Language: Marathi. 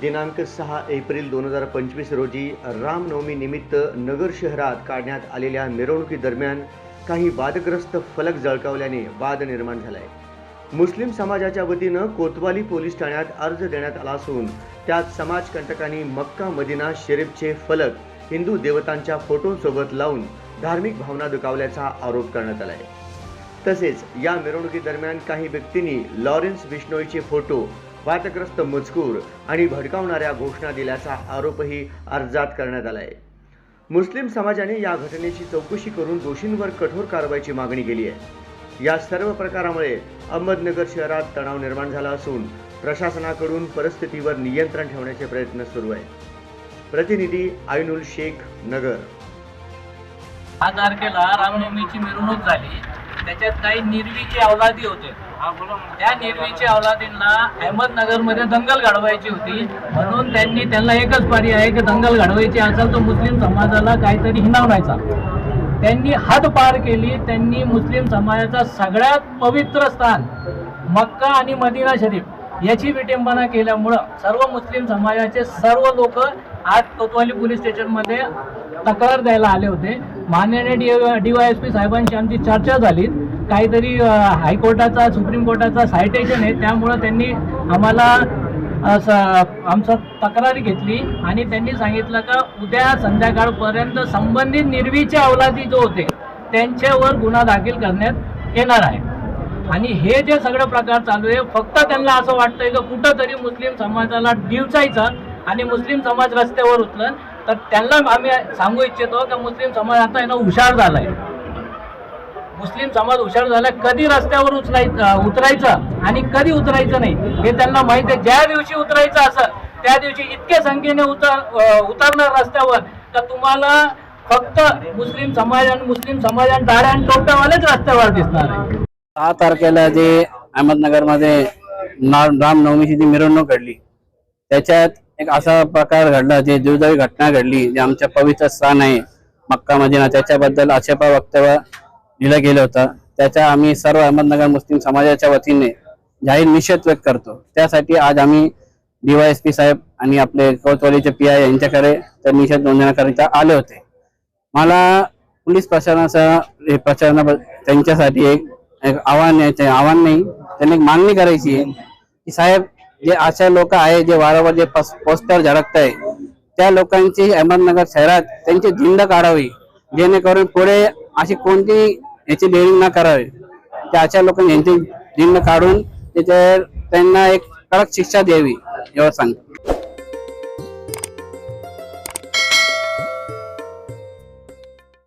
दिनांक सहा एप्रिल दोन हजार पंचवीस रोजी रामनवमीनिमित्त नगर शहरात काढण्यात आलेल्या मिरवणुकीदरम्यान काही वादग्रस्त फलक जळकावल्याने वाद निर्माण झालाय. मुस्लिम समाजाच्या वतीनं कोतवाली पोलीस ठाण्यात अर्ज देण्यात आला असून त्यात समाजकंटकांनी मक्का मदिना शरीफचे फलक हिंदू देवतांच्या फोटोंसोबत लावून धार्मिक भावना दुखावल्याचा आरोप करण्यात आलाय. तसेच या मिरवणुकीदरम्यान काही व्यक्तींनी लॉरेन्स बिश्नोईचे फोटो वादग्रस्त मजकूर आणि भडकावणाऱ्या घोषणा दिल्याचा आरोपही अर्जात करण्यात आला आहे मुस्लिम समाजाने या घटनेची चौकशी करून दोषींवर कठोर कारवाईची मागणी केली आहे. या सर्व प्रकारामुळे अहमदनगर शहरात तणाव निर्माण झाला असून प्रशासनाकडून परिस्थितीवर नियंत्रण ठेवण्याचे प्रयत्न सुरू आहेत. प्रतिनिधी आयनुल शेख नगर. दहा तारखेला रामनवमीची मिरवणूक झाली. त्याच्यात काही निर्वीचे अवलादी होते. त्या निर्वीच्या अवलादींना अहमदनगरमध्ये दंगल घडवायची होती. म्हणून त्यांनी त्यांना एकच पर्याय आहे की दंगल घडवायची असेल तर मुस्लिम समाजाला काहीतरी हिनावण्याचा त्यांनी हद पार केली. त्यांनी मुस्लिम समाजाचा सगळ्यात पवित्र स्थान मक्का आणि मदिना शरीफ याची विटंबना केल्यामुळं सर्व मुस्लिम समाजाचे सर्व लोक आज कोतवाली पोलीस स्टेशनमध्ये तक्रार द्यायला आले होते. माननीय D D Y S P साहेबांची आमची चर्चा झाली. काहीतरी हायकोर्टाचा सुप्रीम कोर्टाचा सायटेशन आहे. त्यामुळं त्यांनी आम्हाला अ, आमचं तक्रार घेतली आणि त्यांनी सांगितलं का उद्या संध्याकाळपर्यंत संबंधित निर्वीचे अवलादी जो होते त्यांच्यावर गुन्हा दाखल करण्यात येणार आहे. आणि हे जे सगळं प्रकार चालू आहे फक्त त्यांना असं वाटतंय की कुठंतरी मुस्लिम समाजाला डिवचायचं आणि मुस्लिम समाज रस्त्यावर उचलन तर त्यांना आम्ही सांगू इच्छितो की मुस्लिम समाज आता आहे हुशार झालाय. मुस्लिम समाज हुशार झाला कधी रस्त्यावर उचलाय उतरायचं आणि कधी उतरायचं नाही हे त्यांना माहिती आहे. ज्या दिवशी उतरायचं असं त्या दिवशी इतक्या संख्येने उतर उतरणार रस्त्यावर का तुम्हाला फक्त मुस्लिम समाज आणि मुस्लिम समाज आणि डाळ्या आणि टोप्यावालेच रस्त्यावर दिसणार आहे. सहा तारखेला जे अहमदनगरमध्ये रामनवमीची जी मिरवणूक घडली त्याच्यात एक असा प्रकार घडला जे दुर्दैवी घटना घडली जे आमच्या पवित्र स्थान आहे मक्का मदिना त्याच्याबद्दल आक्षेपा वक्तव्य लिहिलं गेलं होतं. त्याचा आम्ही सर्व अहमदनगर मुस्लिम समाजाच्या वतीने जाहीर निषेध व्यक्त करतो. त्यासाठी आज आम्ही डीवायएसपी साहेब आणि आपले कोतवालीचे पी आय यांच्याकडे तर निषेध नोंदवण्याकरिता आले होते. मला पोलीस प्रशासनाचा प्रशासना त्यांच्यासाठी एक आव्हान आव्हान नाही त्यांनी एक मागणी करायची आहे की साहेब जे अशा लोक आहे जे वारंवार जे पोस्टर झळकत आहे त्या लोकांची अहमदनगर शहरात त्यांची झिंड काढावी जेणेकरून पुढे अशी कोणती याची डेअरिंग न करावी त्या अशा लोकांनी यांची झिंड काढून त्याच्या त्यांना एक कडक शिक्षा द्यावी एवढं सांगतो.